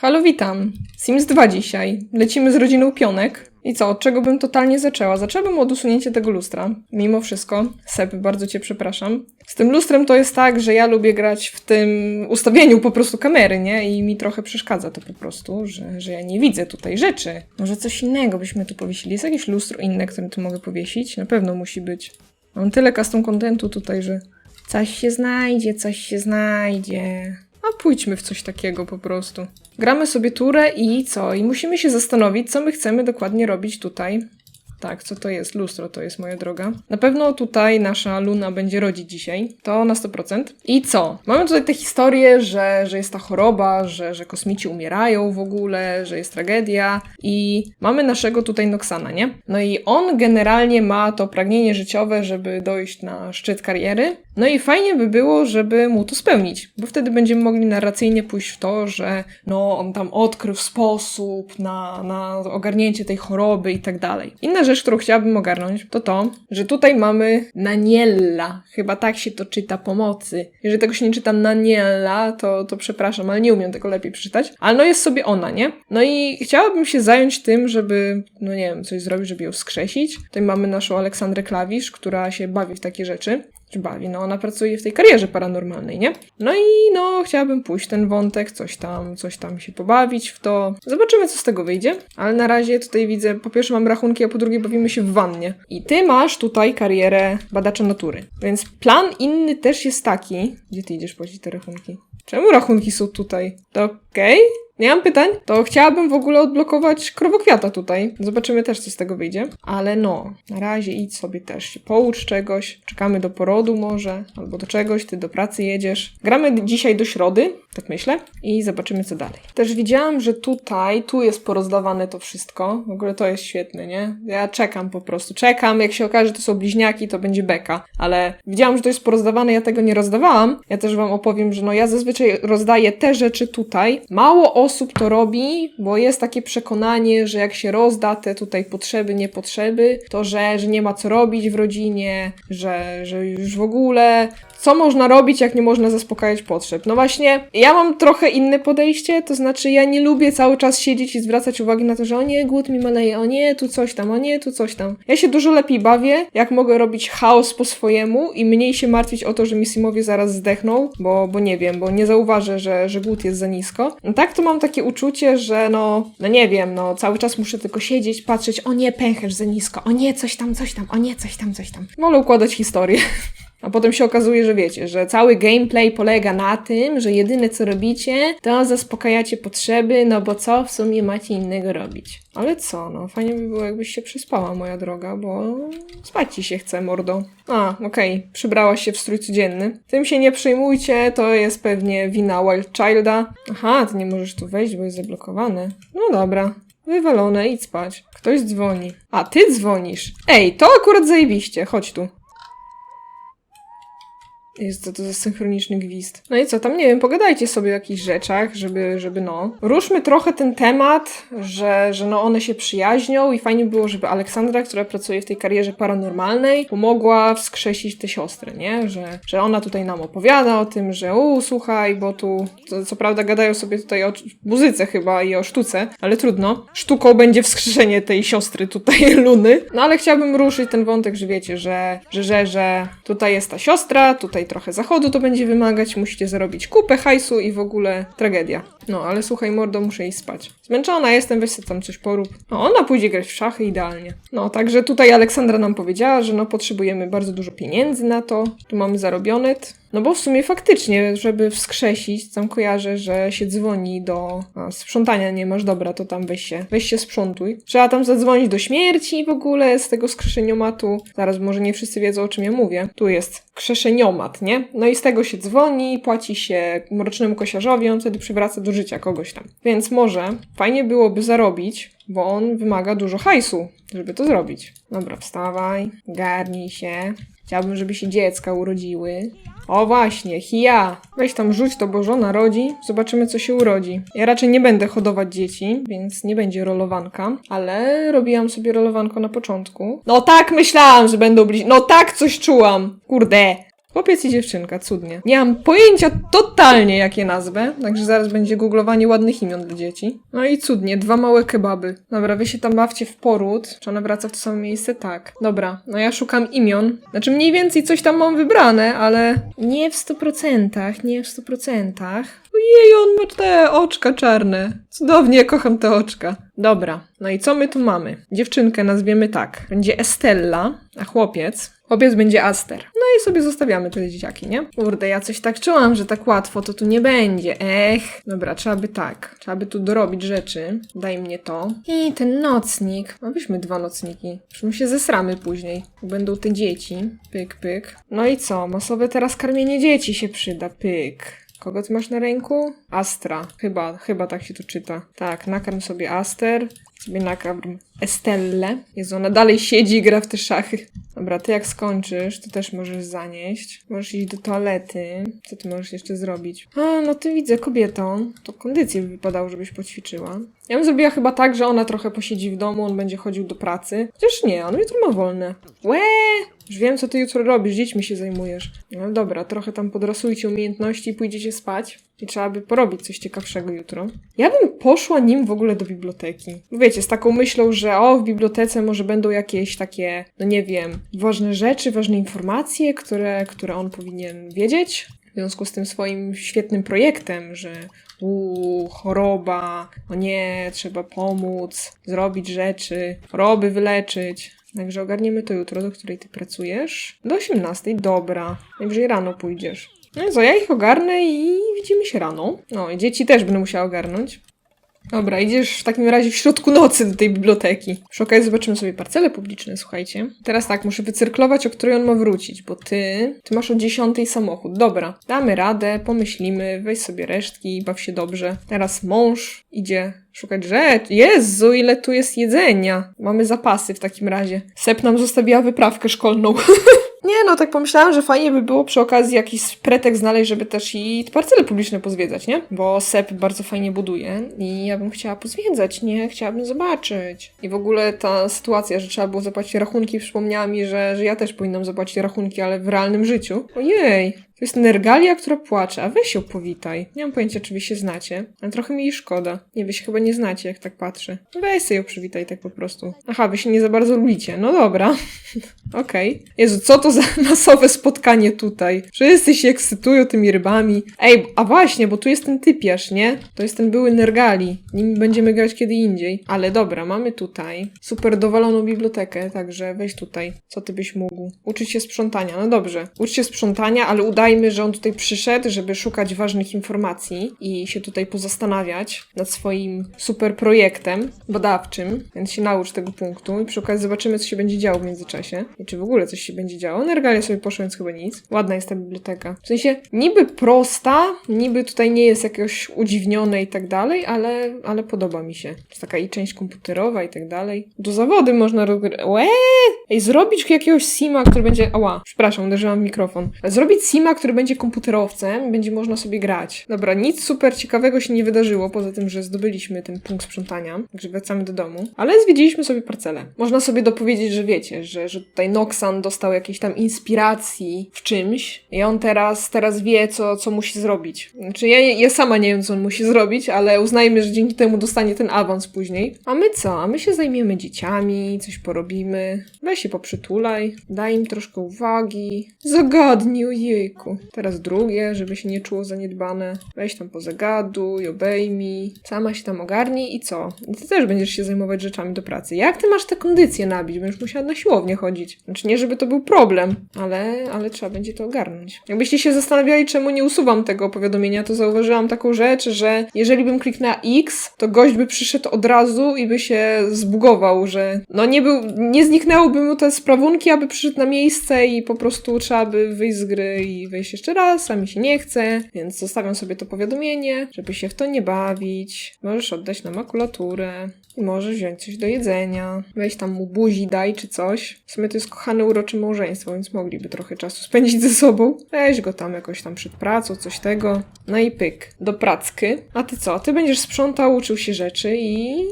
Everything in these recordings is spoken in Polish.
Halo, witam. Sims 2 dzisiaj. Lecimy z rodziną pionek. I co, od czego bym totalnie zaczęła? Zaczęłabym od usunięcia tego lustra. Mimo wszystko, Seb, bardzo cię przepraszam. Z tym lustrem to jest tak, że ja lubię grać w tym ustawieniu po prostu kamery, nie? I mi trochę przeszkadza to po prostu, że, że ja nie widzę tutaj rzeczy. Może coś innego byśmy tu powiesili. Jest jakieś lustro inne, które tu mogę powiesić? Na pewno musi być. Mam tyle custom contentu tutaj, że coś się znajdzie, coś się znajdzie. A pójdźmy w coś takiego po prostu. Gramy sobie turę i co? I musimy się zastanowić, co my chcemy dokładnie robić tutaj. Tak, co to jest? Lustro to jest, moja droga. Na pewno tutaj nasza Luna będzie rodzić dzisiaj. To na 100%. I co? Mamy tutaj tę historię, że, że jest ta choroba, że, że kosmici umierają w ogóle, że jest tragedia. I mamy naszego tutaj Noxana, nie? No i on generalnie ma to pragnienie życiowe, żeby dojść na szczyt kariery. No i fajnie by było, żeby mu to spełnić, bo wtedy będziemy mogli narracyjnie pójść w to, że no on tam odkrył sposób na, na ogarnięcie tej choroby i tak dalej. Inna rzecz, którą chciałabym ogarnąć, to to, że tutaj mamy Naniella. Chyba tak się to czyta pomocy. Jeżeli tego się nie czyta Naniella, to, to przepraszam, ale nie umiem tego lepiej przeczytać. Ale no jest sobie ona, nie? No i chciałabym się zająć tym, żeby, no nie wiem, coś zrobić, żeby ją wskrzesić. Tutaj mamy naszą Aleksandrę Klawisz, która się bawi w takie rzeczy bawi. No ona pracuje w tej karierze paranormalnej, nie? No i no chciałabym pójść ten wątek, coś tam, coś tam się pobawić w to. Zobaczymy, co z tego wyjdzie. Ale na razie tutaj widzę, po pierwsze mam rachunki, a po drugie bawimy się w wannie. I ty masz tutaj karierę badacza natury. Więc plan inny też jest taki. Gdzie ty idziesz płacić te rachunki? Czemu rachunki są tutaj? To okej? Nie mam pytań. To chciałabym w ogóle odblokować krowokwiata tutaj. Zobaczymy też, co z tego wyjdzie. Ale no, na razie idź sobie też się poucz czegoś. Czekamy do porodu może, albo do czegoś, ty do pracy jedziesz. Gramy dzisiaj do środy, tak myślę, i zobaczymy, co dalej. Też widziałam, że tutaj, tu jest porozdawane to wszystko. W ogóle to jest świetne, nie? Ja czekam po prostu. Czekam, jak się okaże, że to są bliźniaki, to będzie beka. Ale widziałam, że to jest porozdawane, ja tego nie rozdawałam. Ja też wam opowiem, że no ja zazwyczaj rozdaję te rzeczy tutaj. Mało osób to robi, bo jest takie przekonanie, że jak się rozda te tutaj potrzeby, niepotrzeby, to że, że nie ma co robić w rodzinie, że, że już w ogóle co można robić, jak nie można zaspokajać potrzeb? No właśnie, ja mam trochę inne podejście, to znaczy ja nie lubię cały czas siedzieć i zwracać uwagi na to, że o nie, głód mi maleje, o nie, tu coś tam, o nie, tu coś tam. Ja się dużo lepiej bawię, jak mogę robić chaos po swojemu i mniej się martwić o to, że mi simowie zaraz zdechną, bo, bo nie wiem, bo nie zauważę, że, że głód jest za nisko. No tak to mam takie uczucie, że no, no nie wiem, no cały czas muszę tylko siedzieć, patrzeć, o nie, pęcherz za nisko, o nie, coś tam, coś tam, o nie, coś tam, coś tam. Wolę układać historię. A potem się okazuje, że wiecie, że cały gameplay polega na tym, że jedyne co robicie, to zaspokajacie potrzeby, no bo co w sumie macie innego robić. Ale co, no fajnie by było jakbyś się przespała, moja droga, bo spać ci się chce, mordo. A, okej, okay. przybrałaś się w strój codzienny. Tym się nie przejmujcie, to jest pewnie wina Wild Childa. Aha, ty nie możesz tu wejść, bo jest zablokowane. No dobra, Wywalone, idź spać. Ktoś dzwoni. A, ty dzwonisz. Ej, to akurat zajebiście, chodź tu. Jest to, to za synchroniczny gwizd. No i co, tam nie wiem, pogadajcie sobie o jakichś rzeczach, żeby, żeby no. Ruszmy trochę ten temat, że, że no one się przyjaźnią i fajnie było, żeby Aleksandra, która pracuje w tej karierze paranormalnej, pomogła wskrzesić te siostry, nie? Że, że ona tutaj nam opowiada o tym, że u, słuchaj, bo tu, to, co prawda gadają sobie tutaj o muzyce chyba i o sztuce, ale trudno. Sztuką będzie wskrzeszenie tej siostry tutaj, Luny. No ale chciałabym ruszyć ten wątek, że wiecie, że, że, że, że tutaj jest ta siostra, tutaj trochę zachodu to będzie wymagać, musicie zarobić kupę hajsu i w ogóle tragedia. No, ale słuchaj, mordo, muszę iść spać. Zmęczona jestem, weź sobie tam coś porób. No, ona pójdzie grać w szachy idealnie. No, także tutaj Aleksandra nam powiedziała, że no, potrzebujemy bardzo dużo pieniędzy na to. Tu mamy zarobione. No bo w sumie faktycznie, żeby wskrzesić, tam kojarzę, że się dzwoni do a, sprzątania, nie masz dobra, to tam weź się, weź się sprzątuj. Trzeba tam zadzwonić do śmierci w ogóle z tego skrzeszeniomatu. Zaraz może nie wszyscy wiedzą, o czym ja mówię. Tu jest krzeszeniomat, nie? No i z tego się dzwoni, płaci się mrocznemu kosiarzowi, on wtedy przywraca do życia kogoś tam. Więc może fajnie byłoby zarobić, bo on wymaga dużo hajsu, żeby to zrobić. Dobra, wstawaj, garnij się. Chciałabym, żeby się dziecka urodziły. O właśnie, hija! Weź tam rzuć to, bo żona rodzi. Zobaczymy, co się urodzi. Ja raczej nie będę hodować dzieci, więc nie będzie rolowanka, ale robiłam sobie rolowanko na początku. No tak myślałam, że będą bliźni. No tak coś czułam. Kurde. Chłopiec i dziewczynka, cudnie. Nie mam pojęcia totalnie, jakie nazwę, także zaraz będzie googlowanie ładnych imion dla dzieci. No i cudnie, dwa małe kebaby. Dobra, wy się tam bawcie w poród. Czy ona wraca w to samo miejsce? Tak. Dobra, no ja szukam imion. Znaczy mniej więcej coś tam mam wybrane, ale nie w 100%, nie w 100%. Ojej, on ma te oczka czarne. Cudownie, kocham te oczka. Dobra, no i co my tu mamy? Dziewczynkę nazwiemy tak. Będzie Estella, a chłopiec? Chłopiec będzie Aster. No i sobie zostawiamy te dzieciaki, nie? Kurde, ja coś tak czułam, że tak łatwo to tu nie będzie. Ech. Dobra, trzeba by tak. Trzeba by tu dorobić rzeczy. Daj mnie to. I ten nocnik. No weźmy dwa nocniki. Już my się zesramy później. Będą te dzieci. Pyk, pyk. No i co? Masowe teraz karmienie dzieci się przyda. Pyk. Kogo ty masz na ręku? Astra. Chyba, chyba tak się to czyta. Tak, nakarm sobie Aster. Sobie nakarm Estelle. Jezu, ona dalej siedzi i gra w te szachy. Dobra, ty jak skończysz, to też możesz zanieść. Możesz iść do toalety. Co ty możesz jeszcze zrobić? A, no ty widzę, kobietą. To kondycję by wypadało, żebyś poćwiczyła. Ja bym zrobiła chyba tak, że ona trochę posiedzi w domu, on będzie chodził do pracy. Chociaż nie, on jutro ma wolne. Łe! Już wiem, co ty jutro robisz, dziećmi się zajmujesz. No dobra, trochę tam podrasujcie umiejętności i pójdziecie spać. I trzeba by porobić coś ciekawszego jutro. Ja bym poszła nim w ogóle do biblioteki. Wiecie, z taką myślą, że o, w bibliotece może będą jakieś takie, no nie wiem, ważne rzeczy, ważne informacje, które, które on powinien wiedzieć. W związku z tym swoim świetnym projektem, że uuu, choroba, o nie, trzeba pomóc, zrobić rzeczy, choroby wyleczyć. Także ogarniemy to jutro, do której ty pracujesz. Do 18, dobra. Najwyżej rano pójdziesz. No co, ja ich ogarnę i widzimy się rano. No i dzieci też będę musiała ogarnąć. Dobra, idziesz w takim razie w środku nocy do tej biblioteki. Przy okazji zobaczymy sobie parcele publiczne, słuchajcie. Teraz tak, muszę wycyrklować, o której on ma wrócić, bo ty, ty masz o 10 samochód. Dobra, damy radę, pomyślimy, weź sobie resztki, baw się dobrze. Teraz mąż idzie szukać rzeczy. Jezu, ile tu jest jedzenia. Mamy zapasy w takim razie. Sep nam zostawiła wyprawkę szkolną. Nie no, tak pomyślałam, że fajnie by było przy okazji jakiś pretekst znaleźć, żeby też i parcele publiczne pozwiedzać, nie? Bo Sep bardzo fajnie buduje i ja bym chciała pozwiedzać, nie? Chciałabym zobaczyć. I w ogóle ta sytuacja, że trzeba było zapłacić rachunki, przypomniała mi, że, że ja też powinnam zapłacić rachunki, ale w realnym życiu. Ojej, to jest Nergalia, która płacze, a weź ją powitaj. Nie mam pojęcia, czy wy się znacie, ale trochę mi jej szkoda. Nie, wy się chyba nie znacie, jak tak patrzę. Weź sobie ją przywitaj tak po prostu. Aha, wy się nie za bardzo lubicie. No dobra. Okej. Jezu, co to za masowe spotkanie tutaj? Wszyscy się ekscytują tymi rybami. Ej, a właśnie, bo tu jest ten typiarz, nie? To jest ten były Nergali. Nim będziemy grać kiedy indziej. Ale dobra, mamy tutaj super dowaloną bibliotekę, także weź tutaj. Co ty byś mógł? Uczyć się sprzątania. No dobrze. Ucz się sprzątania, ale udajmy, że on tutaj przyszedł, żeby szukać ważnych informacji i się tutaj pozastanawiać nad swoim super projektem badawczym, więc się naucz tego punktu i przy okazji zobaczymy, co się będzie działo w międzyczasie i czy w ogóle coś się będzie działo. Nergalia sobie poszła, więc chyba nic. Ładna jest ta biblioteka. W sensie niby prosta, niby tutaj nie jest jakoś udziwnione i tak dalej, ale, ale podoba mi się. Jest taka i część komputerowa i tak dalej. Do zawody można rozgrywać. Łe! Ej, zrobić jakiegoś sima, który będzie... Ała, przepraszam, uderzyłam w mikrofon. Zrobić sima, który będzie komputerowcem będzie można sobie grać. Dobra, nic super ciekawego się nie wydarzyło, poza tym, że zdobyliśmy ten punkt sprzątania, także wracamy do domu. Ale zwiedziliśmy sobie parcelę. Można sobie dopowiedzieć, że wiecie, że, że tutaj Noxan dostał jakiejś tam inspiracji w czymś i on teraz, teraz wie, co, co musi zrobić. Znaczy, ja, ja sama nie wiem, co on musi zrobić, ale uznajmy, że dzięki temu dostanie ten awans później. A my co? A my się zajmiemy dzieciami, coś porobimy. Weź się poprzytulaj, daj im troszkę uwagi. Zagadnij, ojejku. Teraz drugie, żeby się nie czuło zaniedbane. Weź tam pozagaduj, obejmij. Sama się tam ogarnij i co? I ty też będziesz się zajmować rzeczami do pracy. Jak ty masz tę kondycję nabić? Będziesz musiała na siłownię chodzić. Znaczy nie, żeby to był problem, ale, ale trzeba będzie to ogarnąć. Jakbyście się zastanawiali, czemu nie usuwam tego powiadomienia, to zauważyłam taką rzecz, że jeżeli bym kliknęła X, to gość by przyszedł od razu i by się zbugował, że no nie był, nie zniknęłyby mu te sprawunki, aby przyszedł na miejsce i po prostu trzeba by wyjść z gry i wejść jeszcze raz, a mi się nie chce, więc zostawiam sobie to powiadomienie, żeby się w to nie bawić. Możesz oddać na makulaturę. I możesz wziąć coś do jedzenia, weź tam mu buzi daj czy coś. W sumie to jest kochane urocze małżeństwo, więc mogliby trochę czasu spędzić ze sobą. Weź go tam jakoś tam przed pracą, coś tego. No i pyk, do pracky. A ty co? Ty będziesz sprzątał, uczył się rzeczy i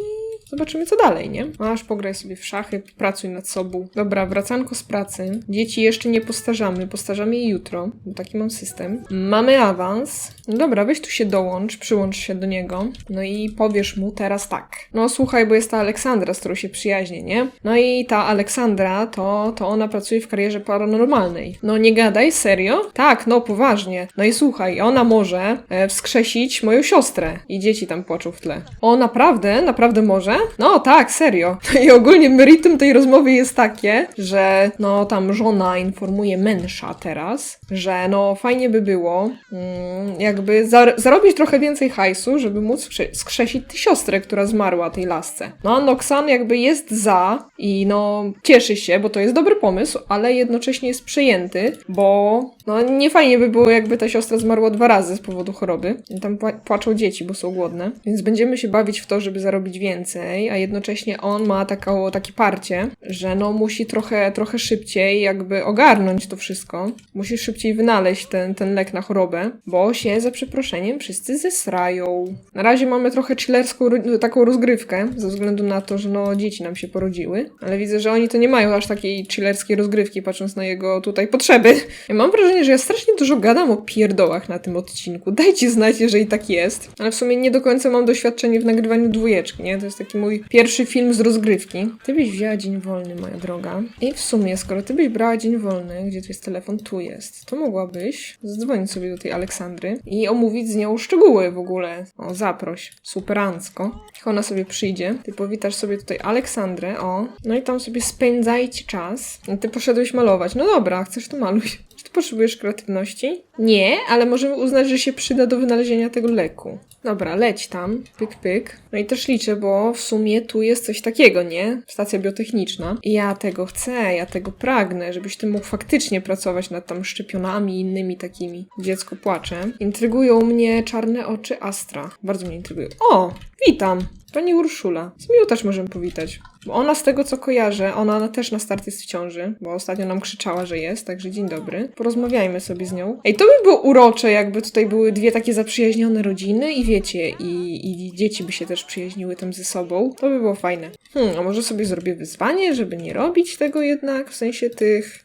zobaczymy co dalej, nie? Masz, pograj sobie w szachy, pracuj nad sobą. Dobra, wracanko z pracy. Dzieci jeszcze nie postarzamy, postarzamy je jutro, bo taki mam system. Mamy awans. No dobra, weź tu się dołącz, przyłącz się do niego. No i powiesz mu teraz tak. No słuchaj, bo jest ta Aleksandra, z którą się przyjaźnię, nie? No i ta Aleksandra, to, to ona pracuje w karierze paranormalnej. No nie gadaj, serio? Tak, no poważnie. No i słuchaj, ona może e, wskrzesić moją siostrę. I dzieci tam płaczą w tle. O, naprawdę? Naprawdę może? No tak, serio. I ogólnie meritum tej rozmowy jest takie, że no tam żona informuje męża teraz, że no fajnie by było mm, jakby zar- zarobić trochę więcej hajsu, żeby móc skrzesić tę siostrę, która zmarła tej lasce. No a Noxan jakby jest za i no cieszy się, bo to jest dobry pomysł, ale jednocześnie jest przejęty, bo no nie fajnie by było jakby ta siostra zmarła dwa razy z powodu choroby. Tam pła- płaczą dzieci, bo są głodne. Więc będziemy się bawić w to, żeby zarobić więcej, a jednocześnie on ma taką, takie parcie, że no musi trochę, trochę szybciej jakby ogarnąć to wszystko. Musi szybciej wynaleźć ten, ten lek na chorobę, bo się za przeproszeniem wszyscy zesrają. Na razie mamy trochę chillerską taką rozgrywkę, ze względu na to, że no dzieci nam się porodziły, ale widzę, że oni to nie mają aż takiej chillerskiej rozgrywki, patrząc na jego tutaj potrzeby. Ja mam wrażenie, że ja strasznie dużo gadam o pierdołach na tym odcinku. Dajcie znać, jeżeli tak jest. Ale w sumie nie do końca mam doświadczenie w nagrywaniu dwójeczki, nie? To jest taki mój pierwszy film z rozgrywki. Ty byś wzięła dzień wolny, moja droga. I w sumie, skoro ty byś brała dzień wolny, gdzie tu jest telefon? Tu jest. To mogłabyś zadzwonić sobie do tej Aleksandry i omówić z nią szczegóły w ogóle. O, zaproś. Superancko. Niech ona sobie przyjdzie. Ty powitasz sobie tutaj Aleksandrę, o. No i tam sobie spędzajcie czas. I ty poszedłeś malować. No dobra, chcesz to maluj. Czy ty potrzebujesz kreatywności? Nie, ale możemy uznać, że się przyda do wynalezienia tego leku. Dobra, leć tam. Pyk, pyk. No i też liczę, bo w sumie tu jest coś takiego, nie? Stacja biotechniczna. I ja tego chcę, ja tego pragnę, żebyś ty mógł faktycznie pracować nad tam szczepionami i innymi takimi. Dziecko płacze. Intrygują mnie czarne oczy Astra. Bardzo mnie intrygują. O! Witam! Pani Urszula. Z miłą też możemy powitać. Bo ona z tego co kojarzę, ona też na start jest w ciąży, bo ostatnio nam krzyczała, że jest, także dzień dobry. Porozmawiajmy sobie z nią. Ej, to by było urocze, jakby tutaj były dwie takie zaprzyjaźnione rodziny i wiecie, i, i dzieci by się też przyjaźniły tam ze sobą. To by było fajne. Hmm, a może sobie zrobię wyzwanie, żeby nie robić tego jednak, w sensie tych,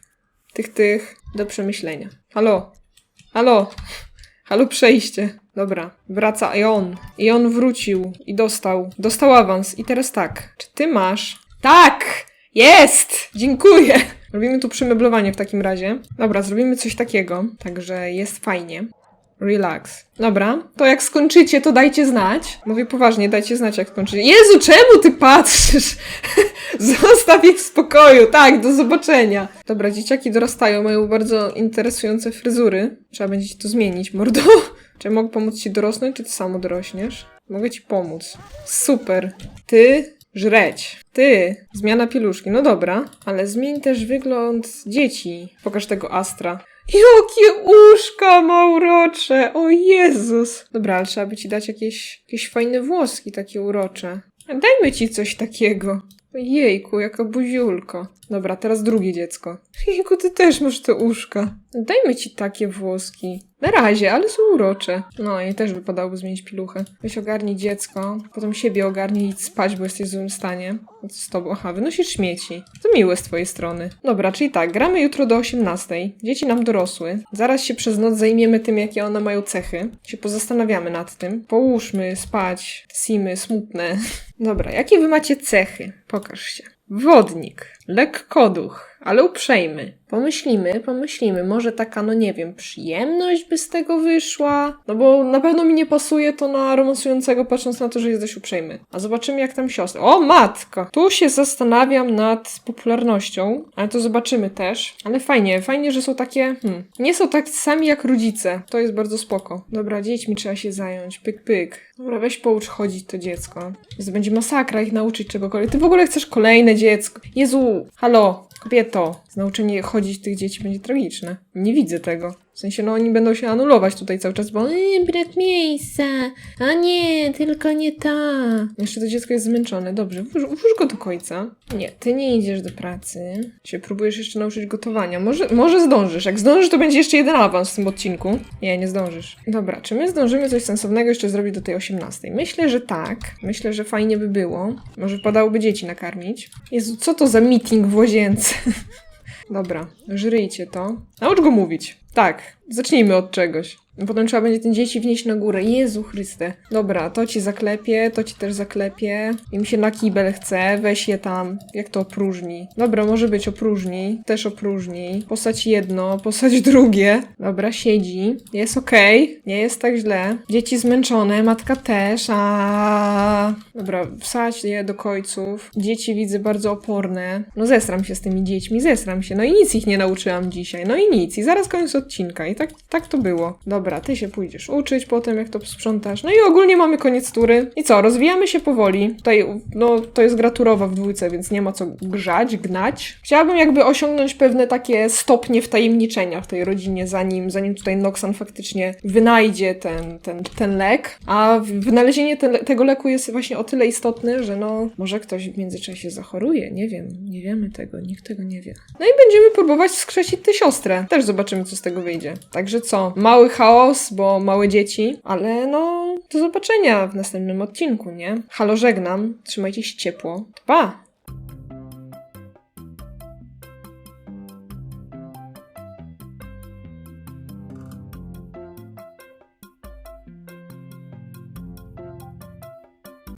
tych, tych, do przemyślenia. Halo? Halo? Halo, przejście. Dobra, wraca i on. I on wrócił i dostał. Dostał awans. I teraz tak. Czy ty masz? Tak! Jest! Dziękuję! Robimy tu przemeblowanie w takim razie. Dobra, zrobimy coś takiego. Także jest fajnie. Relax. Dobra, to jak skończycie, to dajcie znać. Mówię poważnie, dajcie znać, jak skończycie. Jezu, czemu ty patrzysz? Zostaw je w spokoju. Tak, do zobaczenia. Dobra, dzieciaki dorastają, mają bardzo interesujące fryzury. Trzeba będzie ci to zmienić, mordo. Czy mogę pomóc ci dorosnąć, czy ty samo dorośniesz? Mogę ci pomóc. Super. Ty żreć. Ty, zmiana pieluszki. No dobra, ale zmień też wygląd dzieci. Pokaż tego Astra. Jakie uszka ma urocze! O Jezus! Dobra, ale trzeba by ci dać jakieś, jakieś fajne włoski takie urocze. Dajmy ci coś takiego. Jejku, jaka buziulko. Dobra, teraz drugie dziecko. Jejku, ty też masz te uszka. Dajmy ci takie włoski. Na razie, ale są urocze. No i też wypadałoby zmienić piluchę. Weź ogarnij dziecko, potem siebie ogarnij i spać, bo jesteś w złym stanie. No co z tobą? Aha, wynosisz śmieci. To miłe z twojej strony. Dobra, czyli tak, gramy jutro do 18. Dzieci nam dorosły. Zaraz się przez noc zajmiemy tym, jakie one mają cechy. Się pozastanawiamy nad tym. Połóżmy spać. Simy, smutne. Dobra, jakie wy macie cechy? Pokaż się. Wodnik, lekkoduch, ale uprzejmy. Pomyślimy, pomyślimy, może taka, no nie wiem, przyjemność by z tego wyszła? No bo na pewno mi nie pasuje to na romansującego, patrząc na to, że jest dość uprzejmy. A zobaczymy, jak tam siostra. O, matko! Tu się zastanawiam nad popularnością, ale to zobaczymy też. Ale fajnie, fajnie, że są takie, hmm, nie są tak sami jak rodzice. To jest bardzo spoko. Dobra, dziećmi trzeba się zająć. Pyk, pyk. Dobra, weź poucz chodzić to dziecko. Jezu, będzie masakra ich nauczyć czegokolwiek. Ty w ogóle chcesz kolejne dziecko. Jezu, halo, kobieto. Nauczenie chodzić tych dzieci będzie tragiczne. Nie widzę tego. W sensie, no oni będą się anulować tutaj cały czas, bo Yy, brak miejsca. A nie, tylko nie ta. jeszcze to dziecko jest zmęczone. Dobrze, włóż, włóż go do końca. Nie, ty nie idziesz do pracy. Się próbujesz jeszcze nauczyć gotowania. Może, może zdążysz. Jak zdążysz, to będzie jeszcze jeden awans w tym odcinku. Nie, nie zdążysz. Dobra, czy my zdążymy coś sensownego jeszcze zrobić do tej 18? Myślę, że tak. Myślę, że fajnie by było. Może wypadałoby dzieci nakarmić. Jezu, co to za meeting w łazience? Dobra, żryjcie to. Naucz go mówić. Tak, zacznijmy od czegoś. Potem trzeba będzie te dzieci wnieść na górę. Jezu Chryste. Dobra, to ci zaklepie, to ci też zaklepie. Im się na kibel chce, weź je tam. Jak to opróżni? Dobra, może być opróżni. Też opróżni. Posadź jedno, posadź drugie. Dobra, siedzi. Jest okej. Nie jest tak źle. Dzieci zmęczone, matka też. A. Dobra, wsadź je do końców. Dzieci widzę bardzo oporne. No zesram się z tymi dziećmi, zesram się. No i nic ich nie nauczyłam dzisiaj. No i nic. I zaraz koniec odcinka. I tak, tak to było. Dobra, ty się pójdziesz uczyć potem, jak to sprzątasz. No i ogólnie mamy koniec tury. I co, rozwijamy się powoli. Tutaj, no, to jest graturowa w dwójce, więc nie ma co grzać, gnać. Chciałabym jakby osiągnąć pewne takie stopnie wtajemniczenia w tej rodzinie, zanim, zanim tutaj Noxan faktycznie wynajdzie ten, ten, ten lek. A wynalezienie te, tego leku jest właśnie o tyle istotne, że no, może ktoś w międzyczasie zachoruje. Nie wiem, nie wiemy tego, nikt tego nie wie. No i będziemy próbować wskrzesić tę siostrę. Też zobaczymy, co z tego wyjdzie. Także co, mały chaos, bo małe dzieci, ale no, do zobaczenia w następnym odcinku, nie? Halo, żegnam. Trzymajcie się ciepło. Pa!